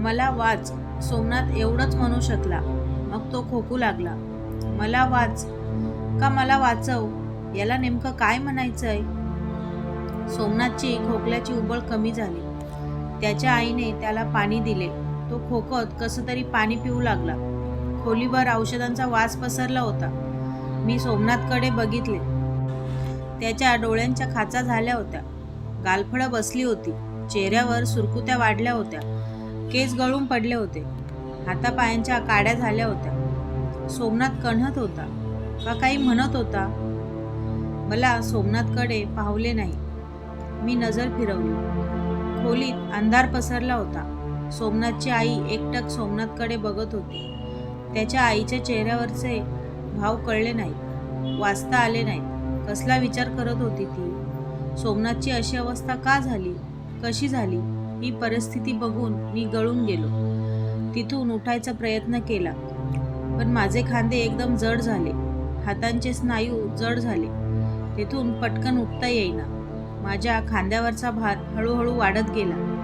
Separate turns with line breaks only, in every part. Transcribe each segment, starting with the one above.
मला वाच. सोमनाथ एवढंच म्हणू शकला. मग तो खोकू लागला. मला वाच. का मला वाचव? याला नेमकं काय म्हणायचं आहे सोमनाथची खोकल्याची उबळ कमी झाली. त्याच्या आईने त्याला पाणी दिले. तो खोकत कसं तरी पाणी पिऊ लागला. खोलीभर औषधांचा वास पसरला होता. मी सोमनाथकडे बघितले. त्याच्या डोळ्यांच्या खाचा झाल्या होत्या. गालफळं बसली होती. चेहऱ्यावर सुरकुत्या वाढल्या होत्या. केस गळून पडले होते. हातापायांच्या काड्या झाल्या होत्या. सोमनाथ कणत होता का काही म्हणत होता? मला सोमनाथकडे पाहले नाही. मी नजर फिरवली. खोलीत अंधार पसरला होता. सोमनाथची आई एकटक सोमनाथकडे बघत होती. त्याच्या आईच्या चेहऱ्यावरचे भाव कळले नाहीत. वाचता आले नाहीत. कसला विचार करत होती ती? सोमनाथची अशी अवस्था का झाली? कशी झाली? ही परिस्थिती बघून मी गळून गेलो. तिथून उठायचा प्रयत्न केला. पण माझे खांदे एकदम जड झाले. हातांचे स्नायू जड झाले. तिथून पटकन उठता येईना. माझ्या खांद्यावरचा भार हळूहळू वाढत गेला.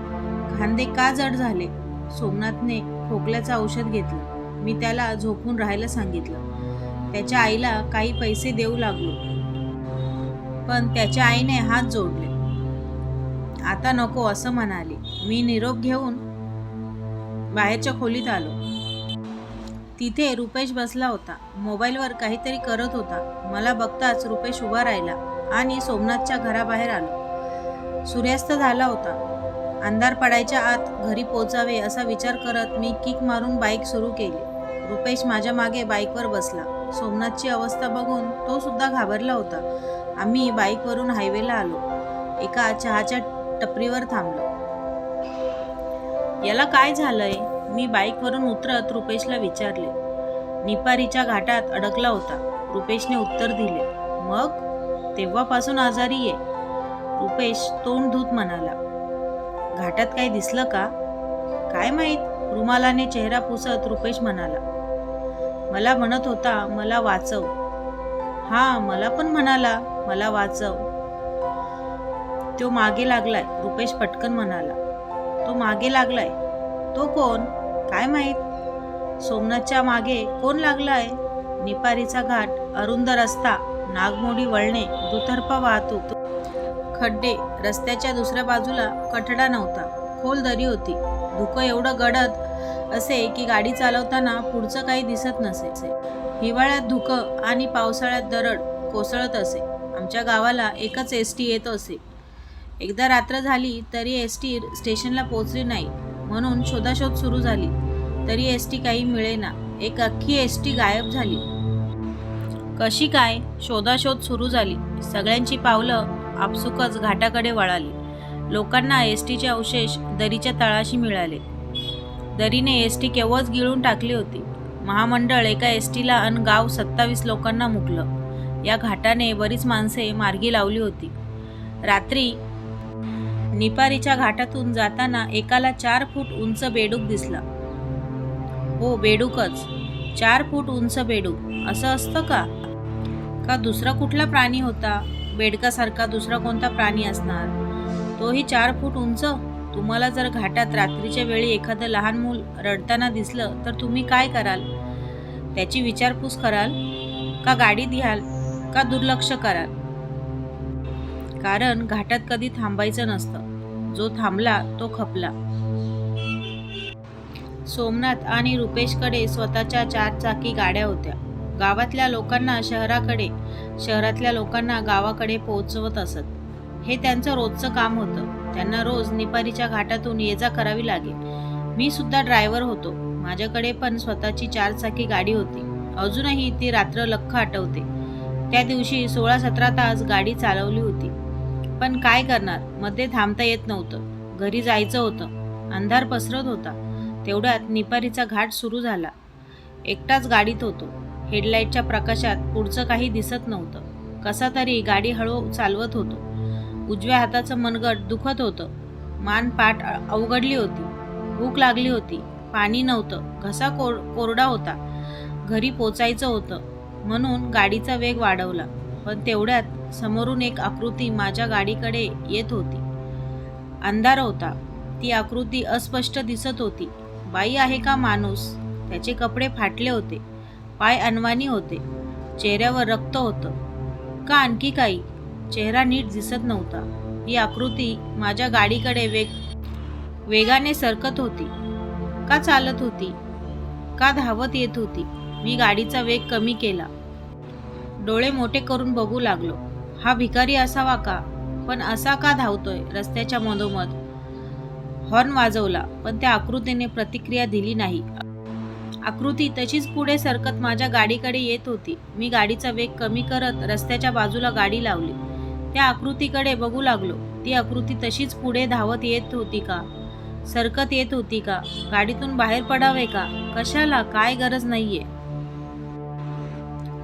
खांदे का जड झाले? सोमनाथने खोकल्याचं औषध घेतलं. मी त्याला झोपून राहायला सांगितलं. त्याच्या आईला काही पैसे देऊ लागलो. पण त्याच्या आईने हात जोडले. आता नको असं म्हणाली. मी निरोप घेऊन बाहेरच्या खोलीत आलो. तिथे रुपेश बसला होता. मोबाईलवर काहीतरी करत होता. मला बघताच रुपेश उभा राहिला आणि सोमनाथच्या घराबाहेर आलो. सूर्यास्त झाला होता. अंधार पडायच्या आत घरी पोचावे असा विचार करत मी किक मारून बाईक सुरू केली. रुपेश माझ्या मागे बाईकवर बसला. सोमनाथची अवस्था बघून तो सुद्धा घाबरला होता. आम्ही बाईकवरून हायवेला आलो. एका चहाच्या टपरीवर थांबलो. याला काय झालंय? मी बाईकवरून उतरत रुपेशला विचारले. निपारीच्या घाटात अडकला होता. रुपेशने उत्तर दिले मग? तेव्हापासून आजारी आहे. रुपेश तोंड धूत म्हणाला घाटात काही दिसलं का? काय माहीत. रुमालाने चेहरा पुसत रुपेश म्हणाला मला म्हणत होता मला वाचव. हा मला पण म्हणाला मला वाचव. तो मागे लागलाय. रुपेश पटकन म्हणाला. तो मागे लागलाय. तो कोण? काय माहीत? सोमनाथच्या मागे कोण लागलाय? निपारीचा घाट अरुंद रस्ता नागमोडी वळणे दुतर्फा वाहतूक. खड्डे रस्त्याच्या दुसऱ्या बाजूला कठडा नव्हता. खोल दरी होती. धुकं एवढं गडद असे की गाडी चालवताना पुढचं काही दिसत नसे. हिवाळ्यात धुकं आणि पावसाळ्यात दरड कोसळत असे. आमच्या गावाला एकच एस टी येत असे. एकदा रात्र झाली तरी एस टी स्टेशनला पोचली नाही म्हणून शोधाशोध सुरू झाली. तरी एस टी काही मिळेना एक अख्खी एस टी गायब झाली. कशी काय? शोधाशोध सुरू झाली. सगळ्यांची पावलं आपसुकच घाटाकडे वळाली. लोकांना एस टीचे अवशेष दरीच्या तळाशी मिळाले. दरीने एस टी केव्हाच गिळून टाकली होती. महामंडळ एका एस टीला अन गाव सत्तावीस लोकांना मुकलं. या घाटाने बरीच माणसे मार्गी लावली होती. रात्री निपारीच्या घाटातून जाताना एकाला चार फूट उंच बेडूक दिसला. हो बेडूकच. चार फूट उंच बेडूक. असं असतं का? का दुसरा कुठला प्राणी होता? बेडकासारखा दुसरा कोणता प्राणी असणार? तोही चार फूट उंच? तुम्हाला जर घाटात रात्रीच्या वेळी एखादं लहान मूल रडताना दिसलं तर तुम्ही काय कराल? त्याची विचारपूस कराल? का गाडी द्याल? का दुर्लक्ष कराल? कारण घाटात कधी थांबायचं नसतं. जो थांबला तो खपला. सोमनाथ आणि रुपेशकडे स्वतःच्या चार चाकी गाड्या होत्या. गावातल्या लोकांना शहराकडे शहरातल्या लोकांना गावाकडे पोहोचवत असत. हे त्यांचं रोजचं काम होतं. त्यांना रोज निपारीच्या घाटातून ये जा करावी लागेल. मी सुद्धा ड्रायव्हर होतो. माझ्याकडे पण स्वतःची चारचाकी गाडी होती. अजूनही ती रात्र लख्ख आठवते. त्या दिवशी सोळा सतरा तास गाडी चालवली होती. पण काय करणार? मध्ये थांबता येत नव्हतं. घरी जायचं होतं. अंधार पसरत होता. तेवढ्यात निपारीचा घाट सुरू झाला. एकटाच गाडीत होतो. हेडलाईटच्या प्रकाशात पुढचं काही दिसत नव्हतं. कसा तरी गाडी हळू चालवत होतो. उजव्या हाताचं मनगट दुखत होतं. मान पाठ अवघडली होती. भूक लागली होती. पाणी नव्हतं. घसा कोर कोरडा होता. घरी पोचायचं होतं. म्हणून गाडीचा वेग वाढवला. पण तेवढ्यात समोरून एक आकृती माझ्या गाडीकडे येत होती. अंधार होता. ती आकृती अस्पष्ट दिसत होती. बाई आहे का माणूस? त्याचे कपडे फाटले होते. पाय अनवाणी होते. चेहऱ्यावर रक्त होतं. का आणखी काही? चेहरा नीट दिसत नव्हता. ही आकृती माझ्या गाडीकडे वेग वेगाने सरकत होती. का चालत होती? का धावत येत होती? मी गाडीचा वेग कमी केला. डोळे मोठे करून बघू लागलो. हा भिकारी असावा का? पण असा का धावतोय रस्त्याच्या मधोमध? हॉर्न वाजवला पण त्या आकृतीने प्रतिक्रिया दिली नाही. आकृती तशीच पुढे सरकत माझ्या गाडीकडे येत होती. मी गाडीचा वेग कमी करत रस्त्याच्या बाजूला गाडी लावली. त्या आकृतीकडे बघू लागलो. ती आकृती तशीच पुढे धावत येत होती का? सरकत येत होती का? गाडीतून बाहेर पडावे का? कशाला? काय गरज नाहीये.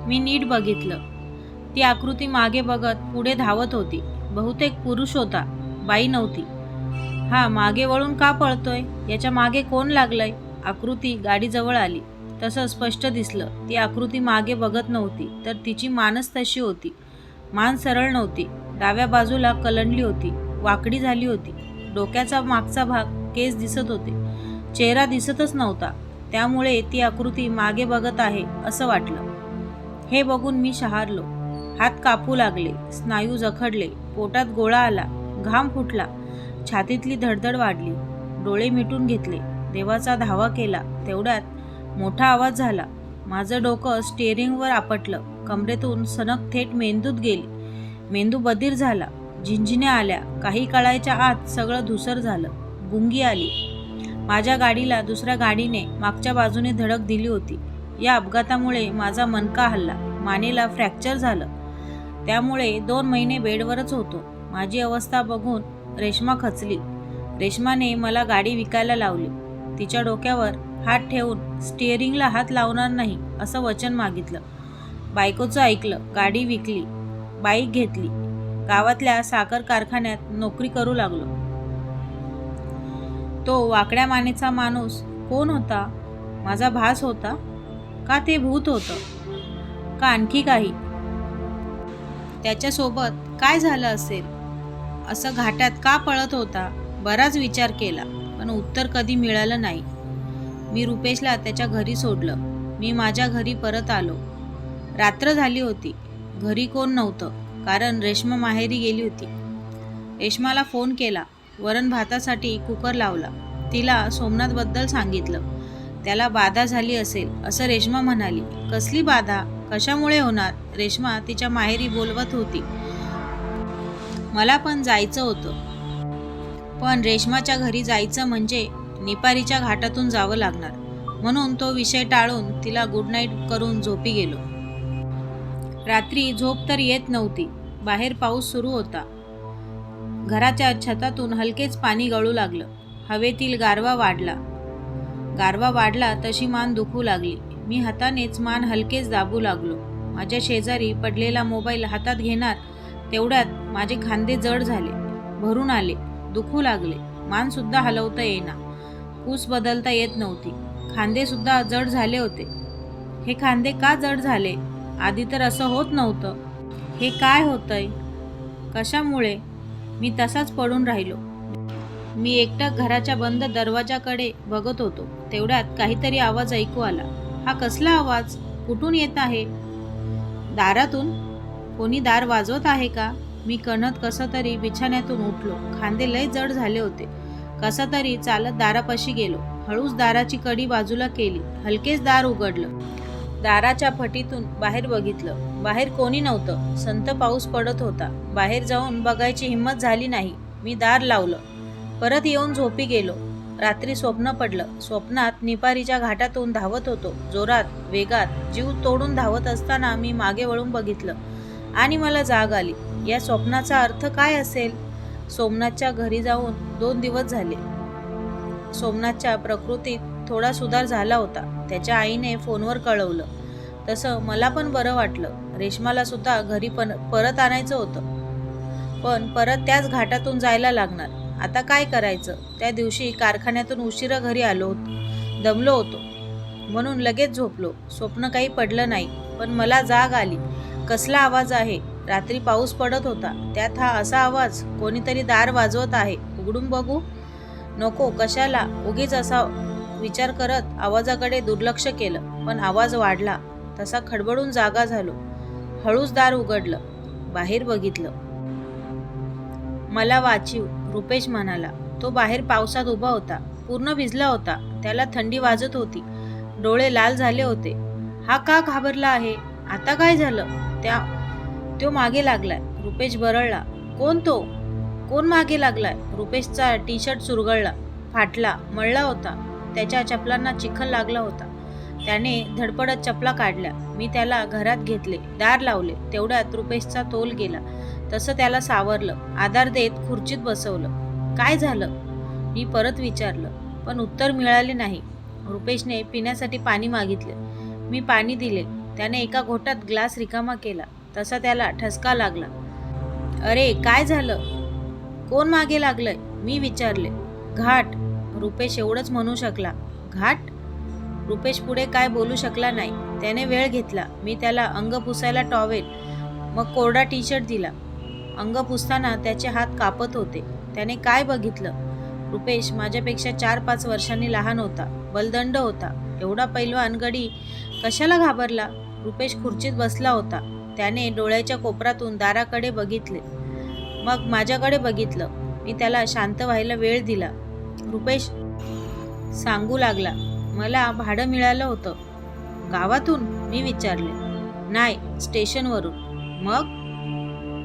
मी नीट बघितलं. ती आकृती मागे बघत पुढे धावत होती. बहुतेक पुरुष होता. बाई नव्हती. हा मागे वळून का पळतोय? याच्या मागे कोण लागलंय? आकृती गाडीजवळ आली. तसं स्पष्ट दिसलं. ती आकृती मागे बघत नव्हती तर तिची मानच तशी होती. मान सरळ नव्हती. डाव्या बाजूला कलंडली होती. वाकडी झाली होती. डोक्याचा मागचा भाग केस दिसत होते. चेहरा दिसतच नव्हता. त्यामुळे ती आकृती मागे बघत आहे असं वाटलं. हे बघून मी शहारलो. हात कापू लागले. स्नायू जखडले. पोटात गोळा आला. घाम फुटला. छातीतली धडधड वाढली. डोळे मिटून घेतले. देवाचा धावा केला. तेवढ्यात मोठा आवाज झाला. माझं डोकं स्टेअरिंगवर आपटलं. कमरेतून सनक थेट मेंदूत गेली. मेंदू बधीर झाला. झिंझिन्या आल्या. काही काळाच्या आत सगळं धुसर झालं. गुंगी आली. माझ्या गाडीला दुसऱ्या गाडीने मागच्या बाजूने धडक दिली होती. या अपघातामुळे माझा मनका हल्ला मानेला फ्रॅक्चर झालं. त्यामुळे दोन महिने बेडवरच होतो. माझी अवस्था बघून रेश्मा खचली. रेश्माने मला गाडी विकायला लावली. तिच्या डोक्यावर हात ठेवून स्टिअरिंगला हात लावणार नाही असं वचन मागितलं. बायकोचं ऐकलं गाडी विकली बाईक घेतली. गावातल्या साखर कारखान्यात नोकरी करू लागलो. तो वाकड्या मानेचा माणूस कोण होता? माझा भास होता? का ते भूत होतं? का आणखी काही? त्याच्यासोबत काय झालं असेल? असं घाटात का पळत होता? बराच विचार केला पण उत्तर कधी मिळालं नाही. मी रुपेशला त्याच्या घरी सोडलं. मी माझ्या घरी परत आलो. रात्र झाली होती. घरी कोण नव्हतं कारण रेश्मा माहेरी गेली होती. रेश्माला फोन केला. वरण भातासाठी कुकर लावला. तिला सोमनाथबद्दल सांगितलं. त्याला बाधा झाली असेल असं रेश्मा म्हणाली. कसली बाधा? कशामुळे होणार? रेश्मा तिच्या माहेरी बोलवत होती. मला पण जायचं होतं. पण रेश्माच्या घरी जायचं म्हणजे निपारीच्या घाटातून जावं लागणार. म्हणून तो विषय टाळून तिला गुड नाईट करून झोपी गेलो. रात्री झोप तर येत नव्हती. बाहेर पाऊस सुरू होता. घराच्या छतातून हलकेच पाणी गळू लागलं. हवेतील गारवा वाढला. गारवा वाढला तशी मान दुखू लागली. मी हातानेच मान हलकेच दाबू लागलो. माझ्या शेजारी पडलेला मोबाईल हातात घेणार तेवढ्यात माझे खांदे जड झाले भरून आले दुखू लागले. मानसुद्धा हलवता येईना. कूस बदलता येत नव्हती. खांदेसुद्धा जड झाले होते. हे खांदे का जड झाले? आधी तर असं होत नव्हतं. हे काय होतंय? कशामुळे? मी तसाच पडून राहिलो. मी एकटा घराच्या बंद दरवाजाकडे बघत होतो. तेवढ्यात काहीतरी आवाज ऐकू आला. हा कसला आवाज? कुठून येत आहे? दारातून? कोणी दार वाजवत आहे का? मी कणत कसं तरी बिछाण्यातून उठलो. खांदे लय जड झाले होते. कसं तरी चालत दारापाशी गेलो. हळूच दाराची कडी बाजूला केली. हलकेच दार उघडलं. दाराच्या फटीतून बाहेर बघितलं. बाहेर कोणी नव्हतं. संत पाऊस पडत होता. बाहेर जाऊन बघायची हिंमत झाली नाही. मी दार लावलं. परत येऊन झोपी गेलो. रात्री स्वप्न पडलं. स्वप्नात निपारीच्या घाटातून धावत होतो. जोरात वेगात जीव तोडून धावत असताना मी मागे वळून बघितलं. आणि मला जाग आली. या स्वप्नाचा अर्थ काय असेल? सोमनाथच्या घरी जाऊन दोन दिवस झाले. सोमनाथच्या प्रकृतीत थोडा सुधार झाला होता. त्याच्या आईने फोनवर कळवलं. तसं मला पण बरं वाटलं. रेश्माला सुद्धा घरी पण परत आणायचं होतं. पण परत त्याच घाटातून जायला लागणार. आता काय करायचं? त्या दिवशी कारखान्यातून उशिरा घरी आलो होतो. दमलो होतो. म्हणून लगेच झोपलो. स्वप्न काही पडलं नाही पण मला जाग आली. कसला आवाज आहे? रात्री पाऊस पडत होता. त्यात हा असा आवाज कोणीतरी दार वाजवत आहे. उघडून बघू? नको कशाला? उगीच असा विचार करत आवाजाकडे दुर्लक्ष केलं पण आवाज वाढला. तसा खडबडून जागा झालो. हळूच दार उघडलं. बाहेर बघितलं. मला वाचीव. रुपेश म्हणाला तो बाहेर पावसात उभा होता पूर्ण भिजला होता त्याला थंडी वाजत होती. डोळे लाल झाले होते. हा का घाबरला आहे? आता काय झालं? त्या तो मागे लागलाय. रुपेश बरळला कोण तो? कोण मागे लागलाय? रुपेशचा टी शर्ट चुरगळला फाटला मळला होता. त्याच्या चपलांना चिखल लागला होता. त्याने धडपडत चपला काढल्या. मी त्याला घरात घेतले दार लावले. तेवढ्यात रुपेशचा तोल गेला. तसं त्याला सावरलं. आधार देत खुर्चीत बसवलं. काय झालं? मी परत विचारलं. पण उत्तर मिळाले नाही. रुपेशने पिण्यासाठी पाणी मागितले. मी पाणी दिले. त्याने एका घोटात ग्लास रिकामा केला. तसा त्याला ठसका लागला. अरे काय झालं? कोण मागे लागलंय? मी विचारले. घाट. रुपेश एवढंच म्हणू शकला. घाट? रुपेश पुढे काय बोलू शकला नाही. त्याने वेळ घेतला. मी त्याला अंग पुसायला टॉवेल. मग कोरडा टी शर्ट दिला. अंग पुसताना त्याचे हात कापत होते. त्याने काय बघितलं? रुपेश माझ्यापेक्षा चार पाच वर्षांनी लहान होता बलदंड होता. एवढा पैलवान गडी कशाला घाबरला? रुपेश खुर्चीत बसला होता. त्याने डोळ्याच्या कोपरातून दाराकडे बघितले. मग माझ्याकडे बघितलं. मी त्याला शांत व्हायला वेळ दिला. रुपेश सांगू लागला मला भाडं मिळालं होतं. गावातून? मी विचारले. नाही स्टेशनवरून. मग?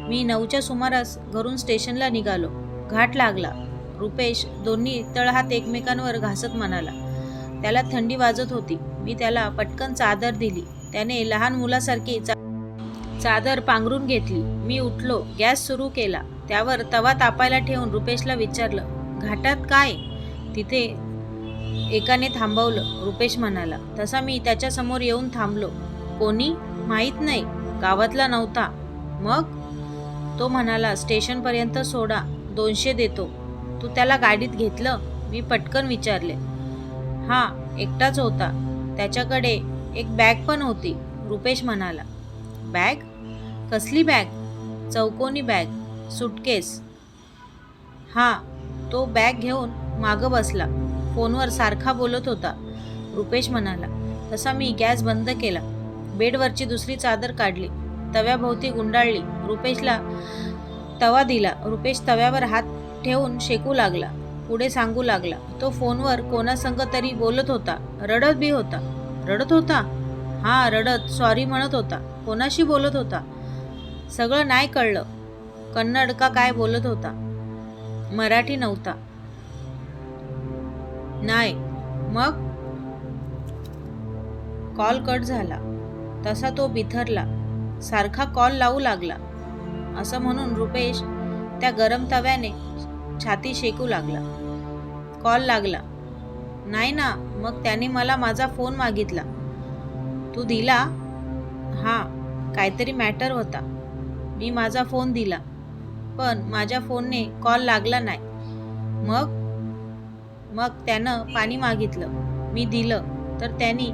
मी नऊच्या सुमारास घरून स्टेशनला निघालो. घाट लागला. रुपेश दोन्ही तळहात एकमेकांवर घासत म्हणाला त्याला थंडी वाजत होती. मी त्याला पटकन चादर दिली. त्याने लहान मुलासारखी चा चादर पांघरून घेतली. मी उठलो. गॅस सुरू केला. त्यावर तवा तापायला ठेवून रुपेशला विचारलं घाटात काय? तिथे एकाने थांबवलं. रुपेश म्हणाला तसा मी त्याच्यासमोर येऊन थांबलो. कोणी? माहीत नाही. गावातला नव्हता. मग? तो म्हणाला स्टेशनपर्यंत सोडा दोनशे देतो. तू त्याला गाडीत घेतलं? मी पटकन विचारले. हा एकटाच होता. त्याच्याकडे एक बॅग पण होती रुपेश म्हणाला. बॅग? कसली बॅग? चौकोनी बॅग सुटकेस. हा तो बॅग घेऊन मागं बसला. फोनवर सारखा बोलत होता रुपेश म्हणाला. तसा मी गॅस बंद केला. बेडवरची दुसरी चादर काढली. तव्याभोवती गुंडाळली. रुपेशला तवा दिला. रुपेश तव्यावर हात ठेवून शेकू लागला. पुढे सांगू लागला. तो फोनवर कोणासंग तरी बोलत होता. रडत बी होता. रडत होता? हा रडत. सॉरी म्हणत होता. कोणाशी बोलत होता? सगळं नाही कळलं. कन्नड का काय बोलत होता? मराठी नव्हता. नाही. मग? कॉल कट झाला. तसा तो बिथरला. सारखा कॉल लावू लागला. असं म्हणून रुपेश त्या गरम तव्याने छाती शेकू लागला. कॉल लागला. नाही ना मग त्याने मला माझा फोन मागितला. तू दिला? हां काहीतरी मॅटर होता. मी माझा फोन दिला. पण माझ्या फोनने कॉल लागला नाही. मग? मग त्यानं पाणी मागितलं. मी दिलं. तर त्यांनी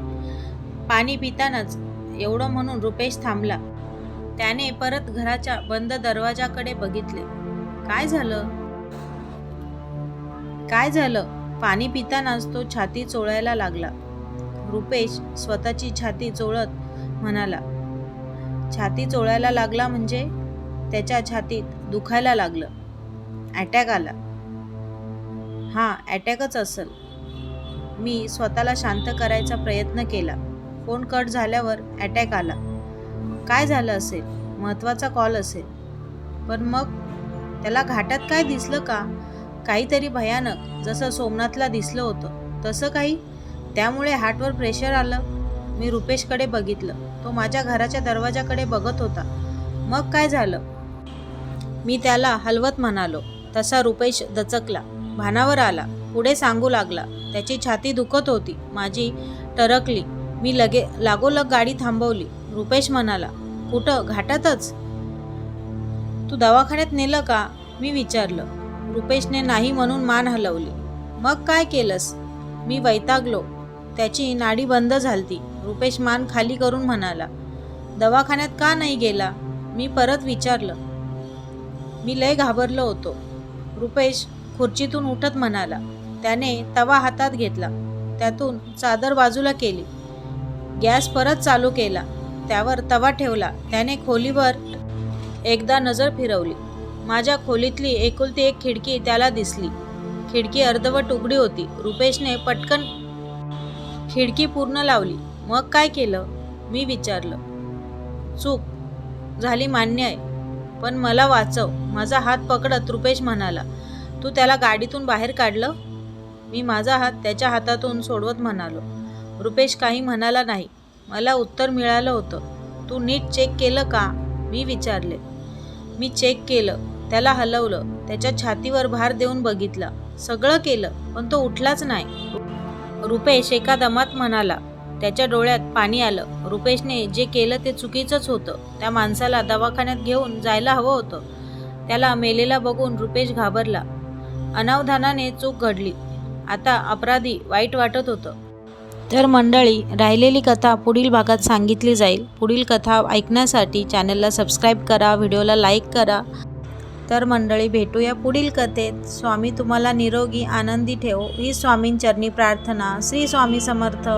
पाणी पितानाच एवढं म्हणून रुपेश थांबला. त्याने परत घराच्या बंद दरवाजाकडे बघितले. काय झालं? काय झालं? पाणी पितानाच तो छाती चोळायला लागला. रुपेश स्वतःची छाती चोळत म्हणाला छाती चोळायला लागला म्हणजे? त्याच्या छातीत दुखायला लागलं. अटॅक आला. हां अटॅकच असेल. मी स्वतःला शांत करायचा प्रयत्न केला. फोन कट झाल्यावर अटॅक आला. काय झालं असेल? महत्त्वाचा कॉल असेल. पण मग त्याला घाटात काय दिसलं का? काहीतरी भयानक जसं सोमनाथला दिसलं होतं. तसं काही? त्यामुळे हार्टवर प्रेशर आलं. मी रुपेशकडे बघितलं. तो माझ्या घराच्या दरवाजाकडे बघत होता. मग काय झालं? मी त्याला हलवत म्हणालो. तसा रुपेश दचकला. भानावर आला. पुढे सांगू लागला. त्याची छाती दुखत होती. माझी टरकली. मी लगे लागोलग गाडी थांबवली. रुपेश म्हणाला कुठं? घाटातच? तू दवाखान्यात नेलं का? मी विचारलं. रुपेशने नाही म्हणून मान हलवली. मग काय केलंस? मी वैतागलो. त्याची नाडी बंद झालती. रुपेश मान खाली करून म्हणाला. दवाखान्यात का नाही गेला? मी परत विचारलं. मी लय घाबरलो होतो. रुपेश खुर्चीतून उठत म्हणाला. त्याने तवा हातात घेतला. त्यातून चादर बाजूला केली. गॅस परत चालू केला. त्यावर तवा ठेवला. त्याने खोलीवर एकदा नजर फिरवली. माझ्या खोलीतली एकुलती एक खिडकी त्याला दिसली. खिडकी अर्धवट उघडी होती. रुपेशने पटकन खिडकी पूर्ण लावली. मग काय केलं? मी विचारलं. चूक. झाली मान्य आहे. पण मला वाचव. माझा हात पकडत रुपेश म्हणाला तू त्याला गाडीतून बाहेर काढलं? मी माझा हात त्याच्या हातातून सोडवत म्हणालो. रुपेश काही म्हणाला नाही. मला उत्तर मिळालं होतं. तू नीट चेक केलं का? मी विचारले. मी चेक केलं. त्याला हलवलं. त्याच्या छातीवर भार देऊन बघितला. सगळं केलं पण तो उठलाच नाही. रुपेश एका दमात म्हणाला. त्याच्या डोळ्यात पाणी आलं. रुपेशने जे केलं ते चुकीचंच होतं. त्या माणसाला दवाखान्यात घेऊन जायला हवं होतं. त्याला मेलेला बघून रुपेश घाबरला. अनावधानाने चूक घडली. आता अपराधी वाईट वाटत होतं. तर मंडळी राहिलेली कथा पुढील भागात सांगितली जाईल. पुढील कथा ऐकण्यासाठी चॅनलला सबस्क्राईब करा व्हिडिओला लाईक करा. तर मंडळी भेटूया पुढील कथेत. स्वामी तुम्हाला निरोगी आनंदी ठेवो. ही स्वामींचरणी प्रार्थना. श्री स्वामी समर्थ.